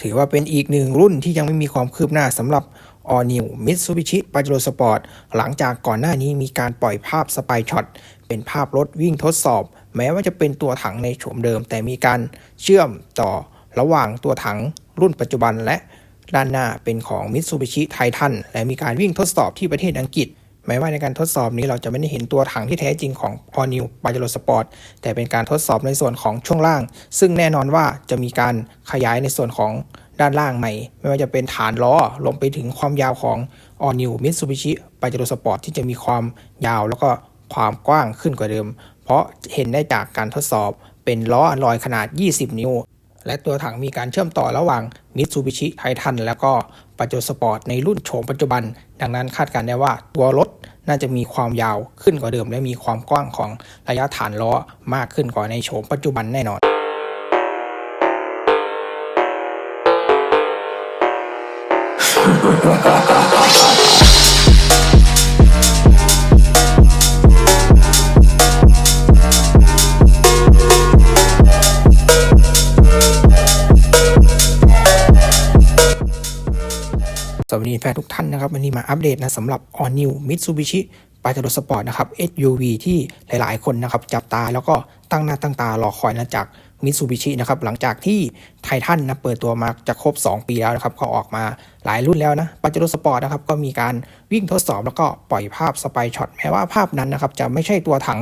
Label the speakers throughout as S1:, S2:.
S1: ถือว่าเป็นอีกหนึ่งรุ่นที่ยังไม่มีความคืบหน้าสำหรับ All New Mitsubishi Pajero Sport หลังจากก่อนหน้านี้มีการปล่อยภาพสปายช็อตเป็นภาพรถวิ่งทดสอบ แม้ว่าจะเป็นตัวถังในโฉมเดิม แต่มีการเชื่อมต่อระหว่างตัวถังรุ่นปัจจุบันและด้านหน้าเป็นของ Mitsubishi Titan และมีการวิ่งทดสอบที่ประเทศอังกฤษ แม้ว่าในการทดสอบนี้เราจะไม่ได้เห็นตัวถังที่แท้จริงของ All New Pajero Sport แต่เป็นการทดสอบในส่วนของช่วงล่าง ซึ่งแน่นอนว่าจะมีการขยายในส่วนของด้านล่างใหม่ ไม่ว่าจะเป็นฐานล้อลงไปถึงความยาวของ All New Mitsubishi Pajero Sport ที่จะมีความยาวแล้วก็ความกว้างขึ้นกว่าเดิม เพราะเห็นได้จากการทดสอบเป็นล้ออลลอยขนาด 20 นิ้ว และตัวถังมีการเชื่อมต่อระหว่าง Mitsubishi Titan แล้วก็ Pajero Sport ในรุ่นโฉมปัจจุบัน ดังนั้นคาดการณ์ได้ว่าตัวรถน่าจะมีความยาวขึ้นกว่าเดิม และมีความกว้างของระยะฐานล้อมากขึ้นกว่าในโฉมปัจจุบันแน่นอน สวัสดีแฟนทุกท่านนะครับวันนี้มาอัปเดตนะสำหรับ All New Mitsubishi Pajero Sport นะครับ SUV ที่หลายๆ คนนะครับจับตาแล้วก็ตั้งหน้าตั้งตารอคอยนะจาก Mitsubishi นะครับหลังจากที่ไททันนะเปิดตัวมาจะครบ 2 ปีแล้วนะครับก็ออกมาหลายรุ่นแล้วนะ Pajero Sport นะครับก็มีการวิ่งทดสอบแล้วก็ปล่อยภาพสไปช็อตแม้ว่าภาพนั้นนะครับจะไม่ใช่ตัวถัง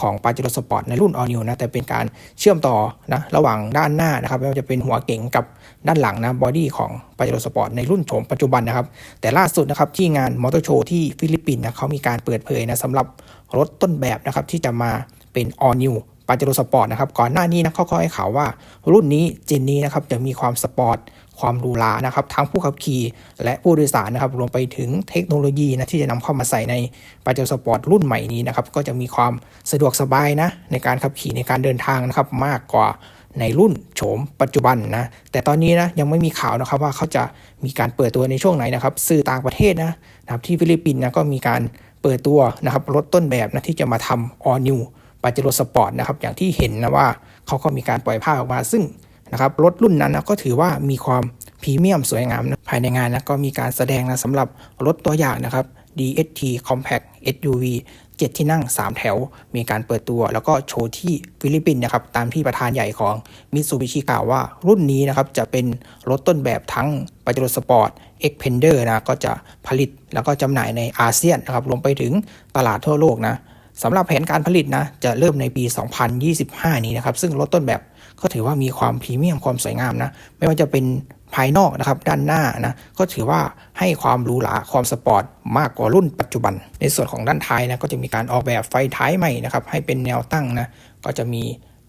S1: ของ Pajero Sport ในรุ่น All New นะแต่เป็นการเชื่อมต่อนะระหว่างด้านหน้านะครับไม่ว่าจะเป็นหัวเก๋งกับด้านหลังนะบอดี้ของ Pajero Sport ในรุ่นโฉมปัจจุบันนะครับ แต่ล่าสุดนะครับที่งานมอเตอร์โชว์ที่ฟิลิปปินส์นะเขามีการเปิดเผยนะสำหรับรถต้นแบบนะครับที่จะมาเป็น All New ปาเจโรสปอร์ตนะครับก่อนหน้านี้นะเขาก็ให้ข่าวว่ารุ่นนี้เจนนี้นะครับจะมีความสปอร์ต ความรูหรานะครับทั้งผู้ขับขี่ และผู้โดยสารนะครับรวมไปถึงเทคโนโลยีนะที่จะนำเข้ามาใส่ในปาเจโสปอร์ตรุ่นใหม่นี้นะครับก็จะมีความสะดวกสบายนะในการขับขี่ในการเดินทางนะครับมากกว่าในรุ่นโฉมปัจจุบันนะ แต่ตอนนี้นะยังไม่มีข่าวนะครับว่าเขาจะมีการเปิดตัวในช่วงไหนนะครับสื่อต่างประเทศนะนะครับที่ฟิลิปปินส์นะก็มีการเปิดตัวนะครับรถต้นแบบนะที่จะมาทำ all new ปาเจโรสปอร์ตนะครับอย่างที่เห็นนะว่าเขาก็มีการปล่อยภาพออกมาซึ่ง นะครับรถรุ่นนั้นนะก็ถือว่ามีความพรีเมียมสวยงามนะภายในงานนะก็มีการแสดงนะสำหรับรถตัวอย่างนะครับ DST Compact SUV 7 ที่นั่ง 3 แถว มีการเปิดตัว แล้วก็โชว์ที่ฟิลิปปินส์นะครับ ตามที่ประธานใหญ่ของมิตซูบิชิกล่าวว่ารุ่นนี้นะครับ จะเป็นรถต้นแบบทั้งปาเจโรสปอร์ต X p e n d e r นะ ก็จะผลิตแล้วก็จำหน่ายในอาเซียนนะครับรวมไปถึงตลาดทั่วโลกนะ สำหรับแผนการผลิตนะจะเริ่มในปี 2025 นี้นะครับ ซึ่งรถต้นแบบก็ถือว่ามีความพรีเมียมความสวยงามนะ ไม่ว่าจะเป็นภายนอกนะครับด้านหน้านะก็ถือว่าให้ความหรูหราความสปอร์ตมากกว่ารุ่นปัจจุบัน ในส่วนของด้านท้ายนะก็จะมีการออกแบบไฟท้ายใหม่นะครับให้เป็นแนวตั้งนะก็จะมี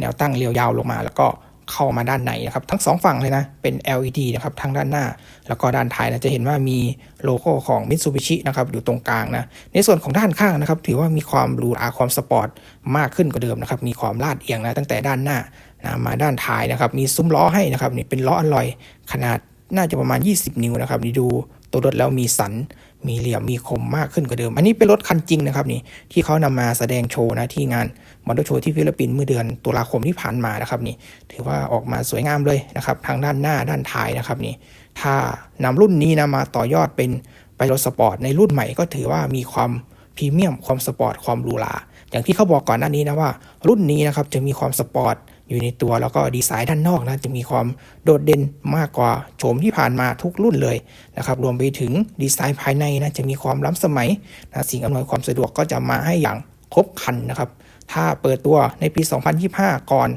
S1: แนวตั้งเรียวยาวลงมา แล้วก็ เข้ามาด้านในนะครับ ทั้งสองฝั่งเลยนะ เป็น LED นะครับทั้งด้านหน้า แล้วก็ด้านท้ายนะจะเห็นว่ามีโลโก้ของ Mitsubishi นะครับอยู่ตรงกลางนะ ในส่วนของด้านข้างนะครับ ถือว่ามีความหรูหราความสปอร์ตมากขึ้นกว่าเดิมนะครับ มีความลาดเอียงนะตั้งแต่ด้านหน้านะมาด้านท้ายนะครับ มีซุ้มล้อให้นะครับนี่เป็นล้ออลลอยขนาดน่าจะประมาณ 20 นิ้วนะครับดูตัวรถแล้วมีสัน มีเหลี่ยมมีคมมากขึ้นกว่าเดิม อันนี้เป็นรถคันจริงนะครับนี่ที่เขานำมาแสดงโชว์นะที่งานมอเตอร์โชว์ที่ฟิลิปปินส์เมื่อเดือนตุลาคมที่ผ่านมานะครับนี่ถือว่าออกมาสวยงามเลยนะครับทางด้านหน้าด้านท้ายนะครับนี่ถ้านำรุ่นนี้นะมาต่อยอดเป็นไปรถสปอร์ตในรุ่นใหม่ก็ถือว่ามีความพรีเมียมความสปอร์ตความหรูหราอย่างที่เขาบอกก่อนหน้านี้นะว่า รุ่นนี้นะครับจะมีความสปอร์ต อยู่ในตัวแล้วก็ดีไซน์ด้านนอกนะจะมีความโดดเด่นมากกว่าโฉมที่ผ่านมาทุกรุ่นเลยนะครับรวมไปถึงดีไซน์ภายในนะจะมีความล้ำสมัยนะสิ่งอำนวยความสะดวกก็จะมาให้อย่างครบครันนะครับ ถ้าเปิดตัวในปี 2025 ก่อน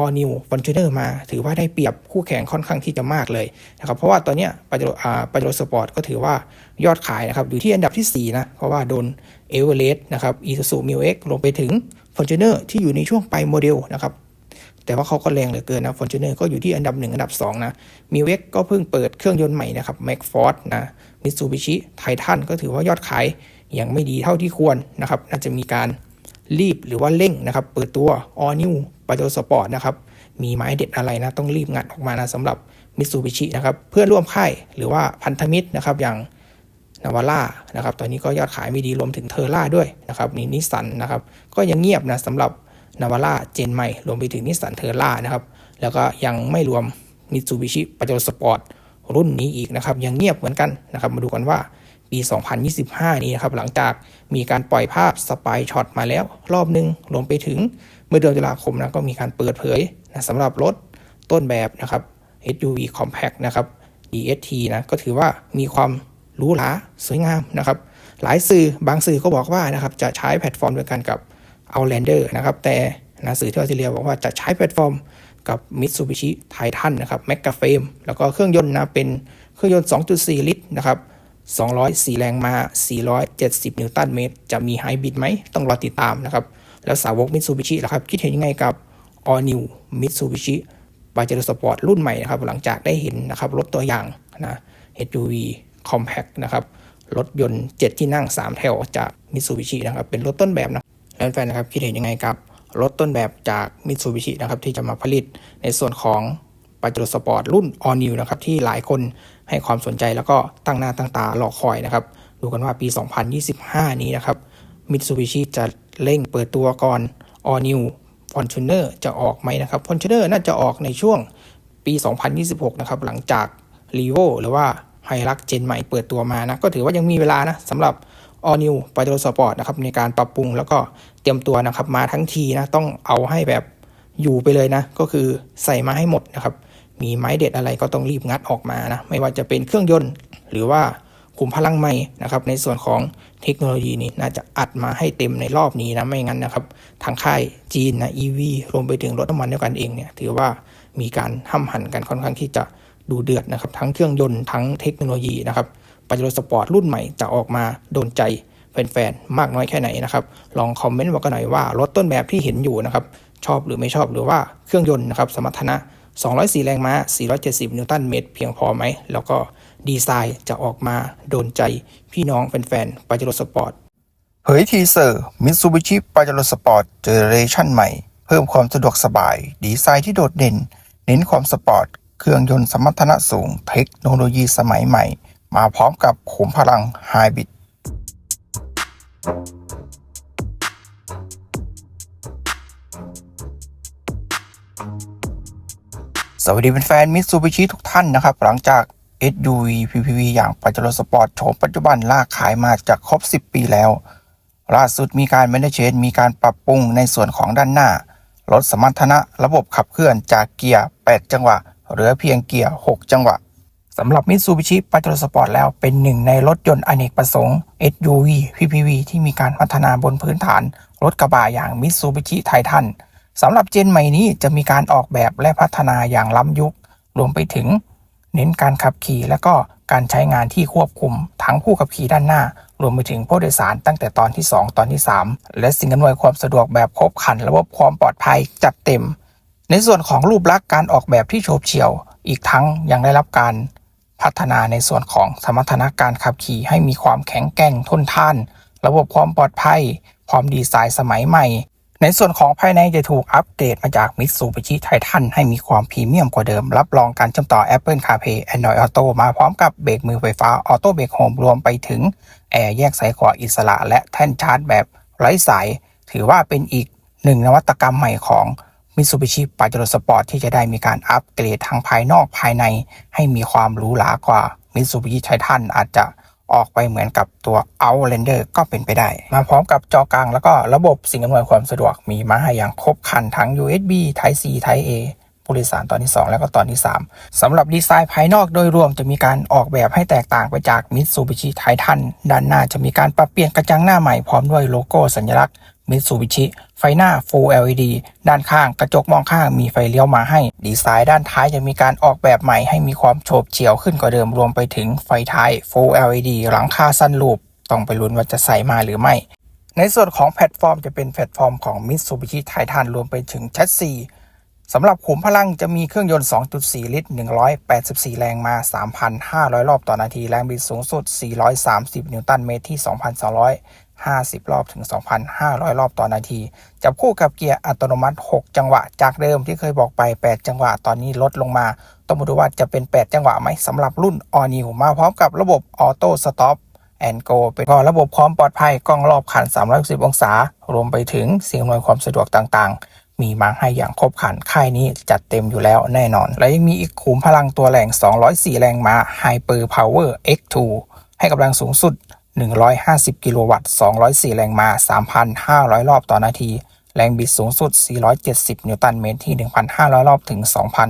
S1: All New Fortuner มา ถือว่าได้เปรียบคู่แข่งค่อนข้างที่จะมากเลยนะครับ เพราะว่าตอนนี้ปาเจโรปาเจโรสปอร์ตก็ถือว่ายอดขายนะครับ อยู่ที่อันดับที่ 4 นะ เพราะว่าโดนเอเวอเรสต์นะครับอีซูซูมิวเอ็กลงไปถึง Fortuner ที่อยู่ในช่วงปลายโมเดลนะครับ แต่ว่าเขาก็แรงเหลือเกินนะ Fortuner ก็อยู่ที่อันดับ 1 อันดับ 2 นะมิวเอ็กก็เพิ่งเปิดเครื่องยนต์ใหม่นะครับ m a c f o r d นะมิตซูบิชิไททันก็ถือว่ายอดขายยังไม่ดีเท่าที่ควรนะครับน่าจะมีการรีบหรือว่าเร่งนะครับ เปิดตัว All New p a j e r o Sport นะครับ มีไม้เด็ดอะไรนะ ต้องรีบงัดออกมานะสำหรับมิตซูบิชินะครับ เพื่อนร่วมค่ายหรือว่าพันธมิตรนะครับ อย่างนาวาร่านะครับ ตอนนี้ก็ยอดขายไม่ดีรวมถึงเทอร่าด้วยนะครับนี่นิสสันนะครับ ก็ยังเงียบนะสำหรับ นาวาร่าเจนใหม่รวมไปถึงนิสสันเทอร่านะครับ แล้วก็ยังไม่รวม Mitsubishi Pajero Sport รุ่นนี้อีกนะครับ ยังเงียบเหมือนกันนะครับ มาดูกันว่าปี 2025 นี้นะครับ หลังจากมีการปล่อยภาพสปายช็อตมาแล้ว รอบหนึ่งรวมไปถึงเมื่อเดือนตุลาคมนะก็มีการเปิดเผยนะสำหรับรถต้นแบบนะครับ SUV Compact นะครับ DST นะก็ถือว่ามีความหรูหราสวยงามนะครับ หลายสื่อบางสื่อก็บอกว่านะครับจะใช้แพลตฟอร์มเดียวกันกับ Outlander นะครับ แต่นะสื่อที่ออสเตรเลียบอกว่าจะใช้แพลตฟอร์มกับ Mitsubishi Titan นะครับ m e g a f r a m e แล้วก็เครื่องยนต์นะเป็นเครื่องยนต์ 2.4 ลิตรนะครับ204 แรงม้า470 นิวตันเมตร จะมีไฮบริดไหม ต้องรอติดตามนะครับ แล้วสาวก Mitsubishi ล่ะครับ คิดเห็นยังไงกับ All New Mitsubishi Pajero Sport รุ่นใหม่นะครับ หลังจากได้เห็นนะครับ รถตัวอย่างนะ SUV Compact นะครับ รถยนต์ 7 ที่นั่ง 3 แถวจาก Mitsubishi นะครับ เป็นรถต้นแบบนะ แล้วแฟนๆนะครับคิดเห็นยังไงกับรถต้นแบบจาก Mitsubishi นะครับที่จะมาผลิตในส่วนของปาเจโรสปอร์ตรุ่น All New นะครับที่หลายคนให้ความสนใจแล้วก็ตั้งหน้าตั้งตารอคอยนะครับดูกันว่าปี 2025 นี้นะครับ Mitsubishi จะเร่งเปิดตัวก่อน All New Fortuner จะออกไหมนะครับ Fortuner น่าจะออกในช่วงปี 2026 นะครับ หลังจาก r e v o หรือว่า h i l u x เจนใหม่เปิดตัวมานะ ก็ถือว่ายังมีเวลานะสำหรับ All New p a j e r o Sport นะครับในการปรับปรุงแล้วก็เตรียมตัวนะครับ มาทั้งทีนะต้องเอาให้แบบอยู่ไปเลยนะ ก็คือใส่มาให้หมดนะครับ มีไม้เด็ดอะไรก็ต้องรีบงัดออกมานะไม่ว่าจะเป็นเครื่องยนต์ หรือว่าขุมพลังใหม่นะครับในส่วนของเทคโนโลยีนี่น่าจะอัดมาให้เต็มในรอบนี้นะไม่งั้นนะครับ ทางค่ายจีนนะ EV รวมไปถึงรถน้ำมันด้วยกันเองเนี่ยถือว่ามีการห้ำหั่นกันค่อนข้างที่จะดูเดือดนะครับ ทั้งเครื่องยนต์ทั้งเทคโนโลยีนะครับ ปาเจโรสปอร์ตรุ่นใหม่จะออกมาโดนใจแฟนๆ มากน้อยแค่ไหนนะครับ ลองคอมเมนต์บอกกันหน่อยว่ารถต้นแบบที่เห็นอยู่นะครับ ชอบหรือไม่ชอบหรือว่าเครื่องยนต์นะครับ สมรรถนะ 204 แรงม้า 470 นิวตันเมตร เพียงพอไหม แล้วก็ดีไซน์จะออกมาโดนใจพี่น้องแฟนๆปาเจโรสปอร์ต
S2: เผยทีเซอร์ Mitsubishi Pajero Sport เจเนเรชั่นใหม่ เพิ่มความสะดวกสบาย ดีไซน์ที่โดดเด่น เน้นความสปอร์ต เครื่องยนต์สมรรถนะสูง เทคโนโลยีสมัยใหม่ มาพร้อมกับขุมพลังไฮบริดสวัสดีเป็นแฟนมิ t ซูบิชิทุกท่านนะครับ หลังจาก SUV PPV อย่าง Pajero Sport โฉมปัจจุบันลากขายมาจากครบ 10 ปีแล้ว ล่าสุดมีการ m a n a g e มีการปรับปรุงในส่วนของด้านหน้า ลดสมรรถนะระบบขับเคลื่อนจากเกียร์ 8 จังหวะ เหลือเพียงเกียร์ 6 จังหวะ สำหรับ Mitsubishi Pajero Sport แล้วเป็นหนึ่งในรถยนต์อเนกประสงค์ SUV PPV ที่มีการพัฒนาบนพื้นฐาน รถกระบะอย่าง Mitsubishi Titan สำหรับเจนใหม่นี้จะมีการออกแบบและพัฒนาอย่างล้ำยุค รวมไปถึง เน้นการขับขี่และก็การใช้งานที่ควบคุม ทั้งผู้ขับขี่ด้านหน้า รวมไปถึงผู้โดยสารตั้งแต่ตอนที่ 2 ตอนที่ 3 และสิ่งอำนวยความสะดวกแบบครบครันระบบความปลอดภัยจัดเต็ม ในส่วนของรูปลักษณ์การออกแบบที่โฉบเฉี่ยว อีกทั้งยังได้รับการ พัฒนาในส่วนของสมรรถนะการขับขี่ให้มีความแข็งแกร่งทนทาน ระบบความปลอดภัยพร้อมดีไซน์สมัยใหม่ ในส่วนของภายในจะถูกอัปเกรดมาจาก Mitsubishi Titan ให้มีความพรีเมียมกว่าเดิม รับรองการเชื่อมต่อ Apple CarPlay Android Auto มาพร้อมกับเบรกมือไฟฟ้า Auto Brake Home รวมไปถึงแอร์แยกซ้ายขวาอิสระ และแท่นชาร์จแบบไร้สาย ถือว่าเป็นอีกหนึ่งนวัตกรรมใหม่ของ Mitsubishi Pajero Sport ที่จะได้มีการอัปเกรดทั้งภายนอกภายใน ให้มีความหรูหรากว่า Mitsubishi Titan อาจจะออกไปเหมือนกับตัว Outlander ก็เป็นไปได้ มาพร้อมกับจอกลางแล้วก็ระบบสิ่งอำนวยความสะดวกมีมาให้อย่างครบครันทั้ง USB Type C Type A ผู้โดยสารตอนที่ 2 แล้วก็ตอนที่ 3สำหรับดีไซน์ภายนอกโดยรวมจะมีการออกแบบให้แตกต่างไปจาก Mitsubishi Titan ด้านหน้าจะมีการปรับเปลี่ยนกระจังหน้าใหม่พร้อมด้วยโลโก้สัญลักษณ์ Mitsubishi ไฟหน้า Full LED ด้านข้างกระจกมองข้างมีไฟเลี้ยวมาให้ ดีไซน์ด้านท้ายจะมีการออกแบบใหม่ให้มีความโฉบเฉี่ยวขึ้นกว่าเดิมรวมไปถึงไฟท้าย Full LED หลังคาสั้นรูปต้องไปลุ้นว่าจะใส่มาหรือไม่ ในส่วนของแพลตฟอร์มจะเป็นแพลตฟอร์มของ Mitsubishi Titan รวมไปถึงแชสซีสำหรับขุมพลังจะมีเครื่องยนต์ 2.4 ลิตร 184 แรงมา 3,500 รอบต่อนาที แรงบิดสูงสุด 430 นิวตันเมตรที่ 2,200 2,250 รอบถึง 2,500 รอบต่อนาที จับคู่กับเกียร์อัตโนมัติ 6 จังหวะ จากเดิมที่เคยบอกไป 8 จังหวะ ตอนนี้ลดลงมา ต้องมาดูว่าจะเป็น 8 จังหวะไหมสำหรับรุ่น All New มาพร้อมกับระบบ Auto Stop and Go เป็นก็ระบบความปลอดภัยกล้องรอบคัน 360 องศา รวมไปถึงสิ่งอำนวยความสะดวกต่างๆ มีมาให้อย่างครบครัน ค่ายนี้จัดเต็มอยู่แล้วแน่นอน และยังมีอีกขุมพลังตัวแรง 204 แรงม้า Hyper Power X2 ให้กำลังสูงสุด 150 กิโลวัตต์ 204 แรงม้า 3,500 รอบต่อนาที แรงบิดสูงสุด 470 นิวตันเมตรที่ 1,500 รอบถึง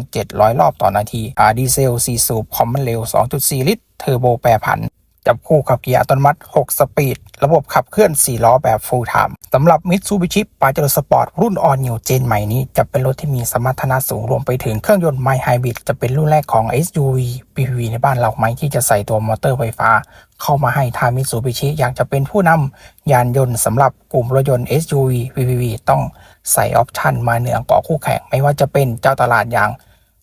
S2: 2,700 รอบต่อนาทีอาดีเซล4สูบคอมมันเร็ว2.4 ลิตร เทอร์โบแปรผัน จับคู่กับเกียร์อัตโนมัติ 6 สปีด ระบบขับเคลื่อน 4 ล้อแบบ full time สำหรับ Mitsubishi Pajero Sport รุ่น All New Gen ใหม่นี้จะเป็นรถที่มีสมรรถนะสูงรวมไปถึงเครื่องยนต์ My Hybrid จะเป็นรุ่นแรกของ SUV PPV ในบ้านเราไหมที่จะใส่ตัวมอเตอร์ไฟฟ้า เข้ามาให้ทาง Mitsubishi อยากจะเป็นผู้นำยานยนต์สำหรับกลุ่มรถยนต์ SUV PPV ต้องใส่ออปชันมาเหนือกว่าคู่แข่ง ไม่ว่าจะเป็นเจ้าตลาดอย่าง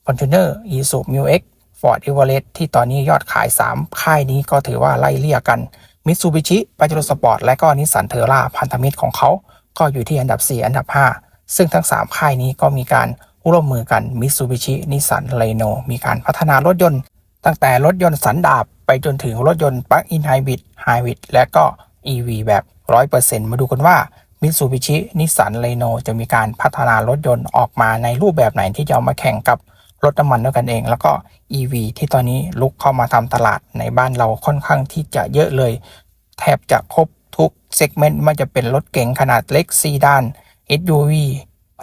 S2: Fortuner Isuzu Mu X Ford Everest ที่ตอนนี้ยอดขาย 3 ค่ายนี้ก็ถือว่าไล่เลี่ยกัน Mitsubishi Pajero Sport และก็นิสสันเทอร่าพันธมิตรของเขา ก็อยู่ที่อันดับ 4 อันดับ 5 ซึ่งทั้ง 3 ค่ายนี้ก็มีการร่วมมือกัน Mitsubishi Nissan Reno มีการพัฒนารถยนต์ ตั้งแต่รถยนต์สันดาปไปจนถึงรถยนต์ Plug-in Hybrid Hybrid และก็ EV แบบ 100%มาดูกันว่า Mitsubishi Nissan Reno จะมีการพัฒนารถยนต์ออกมาในรูปแบบไหนที่จะเอามาแข่งกับ รถน้ำมันด้วยกันเอง แล้วก็ EV ที่ตอนนี้ลุกเข้ามาทำตลาดในบ้านเราค่อนข้างที่จะเยอะเลย แทบจะครบทุกเซกเมนต์ไม่จะเป็นรถเก๋งขนาดเล็กซีดาน SUV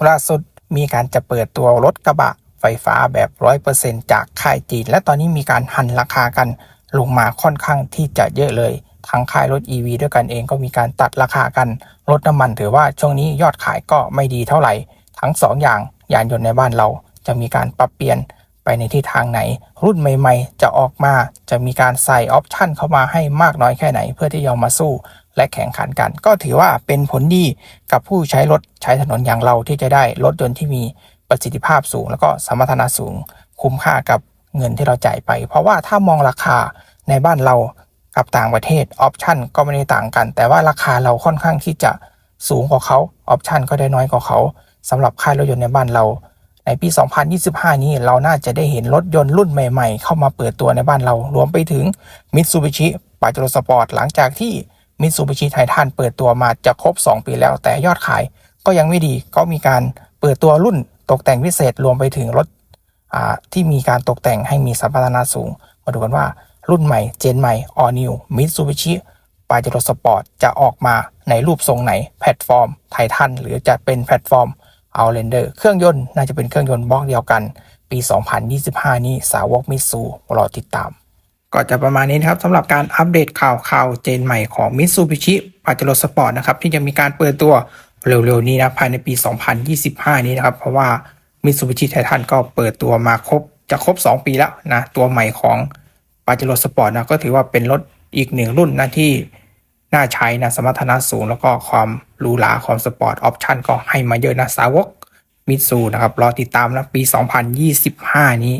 S2: ล่าสุดมีการจะเปิดตัวรถกระบะไฟฟ้าแบบ 100%จากค่ายจีน และตอนนี้มีการหันราคากันลงมาค่อนข้างที่จะเยอะเลยทั้งค่ายรถ EV ด้วยกันเองก็มีการตัดราคากันรถน้ำมันถือว่าช่วงนี้ยอดขายก็ไม่ดีเท่าไหร่ ทั้งสองอย่างยานยนต์ในบ้านเรา จะมีการปรับเปลี่ยนไปในทิศทางไหน รุ่นใหม่ ๆ จะออกมาจะมีการใส่ออปชันเข้ามาให้มากน้อยแค่ไหน เพื่อที่จะเอามาสู้และแข่งขันกัน ก็ถือว่าเป็นผลดีกับผู้ใช้รถใช้ถนนอย่างเราที่จะได้รถยนต์ที่มีประสิทธิภาพสูง แล้วก็สมรรถนะสูงคุ้มค่ากับเงินที่เราจ่ายไป เพราะว่าถ้ามองราคาในบ้านเรากับต่างประเทศออปชันก็ไม่ได้ต่างกัน แต่ว่าราคาเราค่อนข้างที่จะสูงกว่าเขาออปชันก็ได้น้อยกว่าเขาสำหรับค่ายรถยนต์ในบ้านเรา ในปี 2025 นี้เราน่าจะได้เห็นรถยนต์รุ่นใหม่ๆ เข้ามาเปิดตัวในบ้านเรา รวมไปถึง Mitsubishi Pajero Sport หลังจากที่ Mitsubishi Titan เปิดตัวมาจะครบ 2 ปีแล้วแต่ยอดขายก็ยังไม่ดีก็มีการเปิดตัวรุ่นตกแต่งพิเศษรวมไปถึงรถที่มีการตกแต่งให้มีสัมพันธนะสูง มาดูกันว่ารุ่นใหม่เจนใหม่ All New Mitsubishi Pajero Sport จะออกมาในรูปทรงไหนแพลตฟอร์มไททันหรือจะเป็นแพลตฟอร์ม เอาเรนเดอร์เครื่องยนต์น่าจะเป็นเครื่องยนต์บล็อกเดียวกัน ปี 2025 นี้สาวกมิตซูรอติดตาม ก็จะประมาณนี้นะครับสำหรับการอัปเดตข่าวข่าวเจนใหม่ของ Mitsubishi Pajero Sport นะครับที่จะมีการเปิดตัวเร็วๆนี้นะภายในปี 2025 นี้นะครับเพราะว่า Mitsubishi Titan ก็เปิดตัวมาครบจะครบ 2 ปีแล้วนะตัวใหม่ของ Pajero Sport นะก็ถือว่าเป็นรถอีกหนึ่งรุ่นนะที่ น่าใช้นะสมรรถนะสูง แล้วก็ความหรูหราความสปอร์ตออปชันก็ให้มาเยอะนะสาวกมิตซูนะครับรอติดตามนะปี 2025 นี้